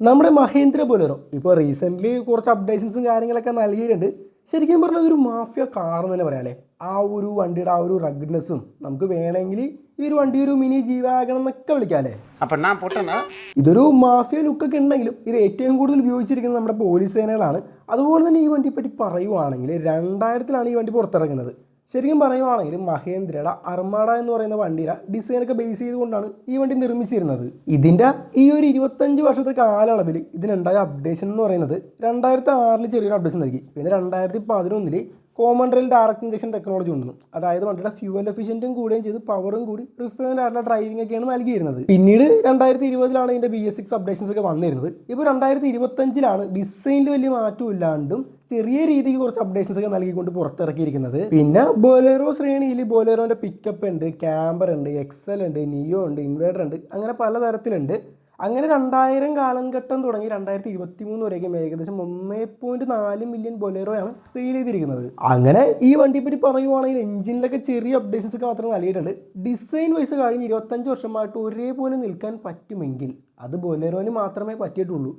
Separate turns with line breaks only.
നമ്മുടെ മഹേന്ദ്ര ബൊലേറോ ഇപ്പോൾ റീസെന്റ്ലി കുറച്ച് അപ്ഡേഷൻസും കാര്യങ്ങളൊക്കെ നൽകിയിട്ടുണ്ട്. ശരിക്കും പറഞ്ഞാൽ ഒരു മാഫിയ കാർ എന്ന് തന്നെ പറയാം അല്ലേ? ആ ഒരു വണ്ടിയുടെ ആ ഒരു റഗ്നെസ്സും നമുക്ക് വേണമെങ്കിൽ ഈ ഒരു വണ്ടി ഒരു മിനി ജീവാകണം എന്നൊക്കെ വിളിക്കാല്ലേ
അപ്പൊ ഞാൻ പൊട്ടണ
ഇതൊരു മാഫിയ ലുക്കൊക്കെ ഉണ്ടെങ്കിലും ഇത് ഏറ്റവും കൂടുതൽ ഉപയോഗിച്ചിരിക്കുന്നത് നമ്മുടെ പോലീസ് സേനകളാണ്. അതുപോലെ തന്നെ ഈ വണ്ടിയെപ്പറ്റി പറയുവാണെങ്കിൽ രണ്ടായിരത്തിലാണ് ഈ വണ്ടി പുറത്തിറങ്ങുന്നത്. ശരിക്കും പറയുവാണെങ്കിൽ മഹേന്ദ്രയുടെ അർമാഡ എന്ന് പറയുന്ന വണ്ടിയുടെ ഡിസൈനൊക്കെ ബേസ് ചെയ്തുകൊണ്ടാണ് ഈ വണ്ടി നിർമ്മിച്ചിരുന്നത്. ഇതിന്റെ ഈ ഒരു ഇരുപത്തഞ്ച് വർഷത്തെ കാലയളവിൽ ഇതിനുണ്ടായ അപ്ഡേഷൻ എന്ന് പറയുന്നത് രണ്ടായിരത്തി ആറിൽ ചെറിയൊരു അപ്ഡേഷൻ നൽകി. പിന്നെ രണ്ടായിരത്തി പതിനൊന്നിൽ common rail direct injection technology ഉണ്ടെന്ന് അതായത് വണ്ടിയുടെ ഫ്യൂവൽ എഫിഷ്യന്റും കൂടുകയും ചെയ്ത് പവറും കൂടി റിഫൈൻഡ് ആയിട്ടുള്ള ഡ്രൈവിംഗ് ഒക്കെയാണ് നൽകിയിരുന്നത്. പിന്നീട് രണ്ടായിരത്തി ഇരുപതിലാണ് ഇതിന്റെ ബി എസ് സിക്സ് അപ്ഡേഷൻസ് ഒക്കെ വന്നിരുന്നത്. ഇപ്പോൾ രണ്ടായിരത്തി ഇരുപത്തഞ്ചിലാണ് ഡിസൈനിൽ വലിയ മാറ്റം ഇല്ലാണ്ടും ചെറിയ രീതിക്ക് കുറച്ച് അപ്ഡേഷൻസ് ഒക്കെ നൽകിക്കൊണ്ട് പുറത്തിറക്കിയിരിക്കുന്നത്. പിന്നെ ബോലേറോ ശ്രേണിയിൽ ബോലേറോന്റെ പിക്കപ്പ് ഉണ്ട് ക്യാമ്പർ ഉണ്ട് എക്സൽ ഉണ്ട് നിയോ ഉണ്ട് ഇൻവേർട്ടർ ഉണ്ട് അങ്ങനെ പലതരത്തിലുണ്ട്. അങ്ങനെ രണ്ടായിരം കാലഘട്ടം തുടങ്ങി രണ്ടായിരത്തി ഇരുപത്തി മൂന്ന് വരെയൊക്കെ ഏകദേശം ഒന്നേ പോയിന്റ് നാല് മില്യൺ ബൊലേറോയാണ് സെയിൽ ചെയ്തിരിക്കുന്നത്. അങ്ങനെ ഈ വണ്ടിയെ പറ്റി പറയുവാണെങ്കിൽ എഞ്ചിനിലൊക്കെ ചെറിയ അപ്ഡേഷൻസ് ഒക്കെ മാത്രം നൽകിയിട്ടുണ്ട്. ഡിസൈൻ വൈസ് കഴിഞ്ഞ് ഇരുപത്തഞ്ച് വർഷമായിട്ട് ഒരേപോലെ നിൽക്കാൻ പറ്റുമെങ്കിൽ അത് ബൊലേറോന് മാത്രമേ പറ്റിയിട്ടുള്ളൂ.